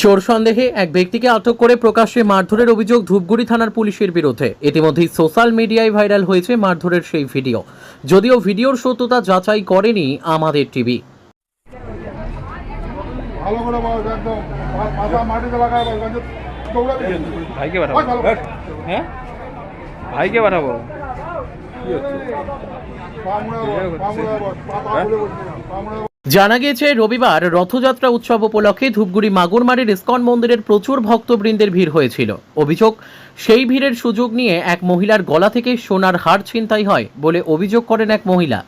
চোর সন্দেহে এক ব্যক্তিকে আটক করে প্রকাশ্যে মারধরের অভিযোগ ধূপগুড়ি থানার পুলিশের বিরুদ্ধে। ইতিমধ্যেই সোশ্যাল মিডিয়ায় ভাইরাল হয়েছে মারধরের সেই ভিডিও। যদিও ভিডিওর সত্যতা যাচাই করেনি আমাদের টিভি। ভাইকে পাঠাবো। হ্যাঁ? ভাইকে পাঠাবো। জানা গিয়েছে, রবিবার রথযাত্রা উৎসব উপলক্ষে ধূপগুড়ি মাগুরমারির ইস্কন মন্দিরের প্রচুর ভক্তবৃন্দের ভিড় হয়েছিল। অভিযোগ, সেই ভিড়ের সুযোগ নিয়ে এক মহিলার গলা থেকে সোনার হার ছিনতাই হয় বলে অভিযোগ করেন এক মহিলা।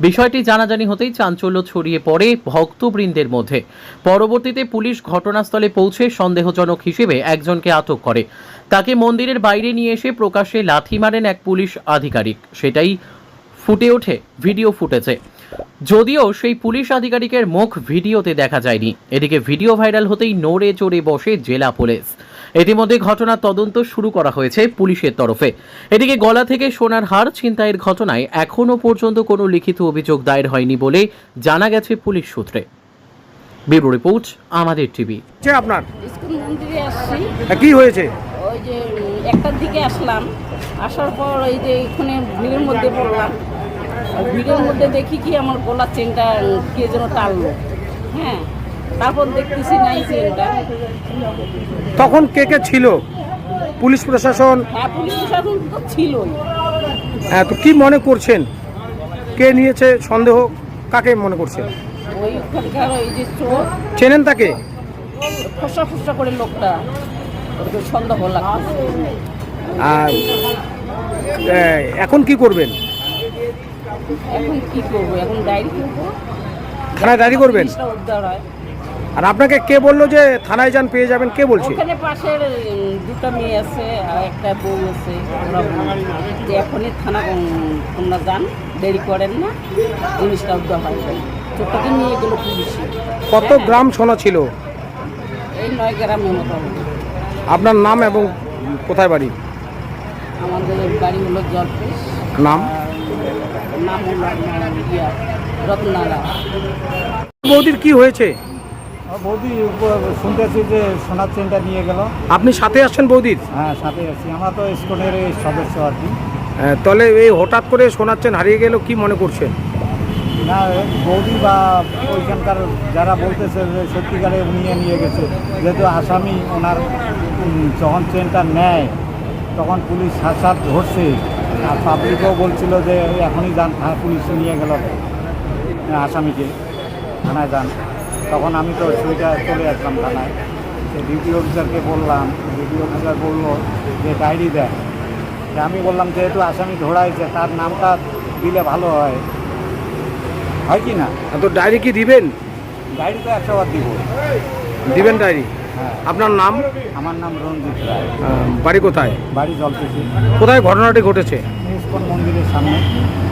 বিষয়টি জানাজানি হতেই চাঞ্চল্য ছড়িয়ে পড়ে ভক্তবৃন্দের মধ্যে। পরবর্তীতে পুলিশ ঘটনাস্থলে পৌঁছে সন্দেহজনক হিসেবে একজনকে আটক করে। তাকে মন্দিরের বাইরে নিয়ে এসে প্রকাশ্যে লাথি মারেন এক পুলিশ আধিকারিক। সেটাই ফুটে ওঠে, ভিডিও ফুটেছে। যদিও সেই পুলিশ আধিকারিকের মুখ ভিডিওতে দেখা যায়নি। এদিকে ভিডিও ভাইরাল হতেই নড়ে চড়ে বসে জেলা পুলিশ। ইতিমধ্যে ঘটনার তদন্ত শুরু করা হয়েছে পুলিশের তরফে। এদিকে গলা থেকে সোনার হার ছিনতাইয়ের ঘটনায় এখনও পর্যন্ত কোনো লিখিত অভিযোগ দায়ের হয়নি বলে জানা গেছে পুলিশ সূত্রে। ব্যুরো রিপোর্ট আমাদের টিভি। আপনার? স্কুল মন্দিরে আসছি। হ্যাঁ, কি হয়েছে? ওই যে একটার দিকে আসলাম। আসার পর ওই যে এখানে ভিড়ের মধ্যে পড়লাম। ভিড়ের মধ্যে দেখি কি আমার গলার চেনটা কে যেন টানলো। হ্যাঁ তারপর দেখতেছি নাই চেনটা। তখন কে কে ছিল? পুলিশ প্রশাসন? হ্যাঁ পুলিশ প্রশাসন তো ছিলই। হ্যাঁ তো কি মনে করছেন? কে নিয়েছে? সন্দেহ? কাকে মনে করছেন? ওই ওখানকার ওই যে চোর। চেনেন তাকে? ফসা ফসা করে লোকটা। সন্দেহ লাগছে। আর এখন কি করবেন? এখন কি করব? এখন ডায়েরি করব থানায় ডায়েরি করবেন? উদ্ধার হয়। আর আপনাকে কে বলল যে থানায় যান পেয়ে যাবেন? কে বলছে? ওখানে পাশের দুটো মেয়ে আছে আর একটা বউ আছে। বলে যে এখনই থানা তোমরা যান দেরি করেন না। জিনিসটা উদ্ধার হয়। চোখটাকে নিয়ে গেলো পুলিশে। কত গ্রাম সোনা ছিল? এই নয় গ্রামের মতো। আপনার নাম এবং কোথায় বাড়ি? আমাদের বাড়ি হলো জলপেশ। নাম? নাম বৌদির কি হয়েছে? বৌদি শুনতেছি যে সোনার চেনটা নিয়ে গেল। আপনি সাথে আসছেন বৌদির? হ্যাঁ সাথে আছি। আমরা তো স্কুলের এই সদস্য আর কি। হ্যাঁ, তাহলে এই হঠাৎ করে সোনার চেন হারিয়ে গেল কি মনে করছেন? না বৌদি বা ওইখানকার যারা বলতেছে যে সত্যিকারে নিয়ে নিয়ে গেছে যেহেতু আসামি ওনার যখন চেনটা নেয় তখন পুলিশ সাত সাত ধরছে। আর পাবলিকও বলছিল যে এখনই যান থানা পুলিশ নিয়ে গেল। আসামিকে থানায় যান। তখন আমি তো সেটা চলে আসলাম থানায়। ডিউটি অফিসারকে বললাম ডিউটি অফিসার বলল যে ডায়েরি দেয় আমি বললাম যেহেতু আসামি ধরা হয়েছে তার নামটা দিলে ভালো হয়। হয় কি না? তো ডায়েরি কি দিবেন? ডায়েরি তো একশো বার দিব। দিবেন ডায়েরি? হ্যাঁ। আপনার নাম? আমার নাম রঞ্জিত রায়। বাড়ি কোথায়? বাড়ি জলপেশি কোথায় ঘটনাটি ঘটেছে? ইস্কন মন্দিরের সামনে।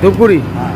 ধূপগুড়ি? হ্যাঁ।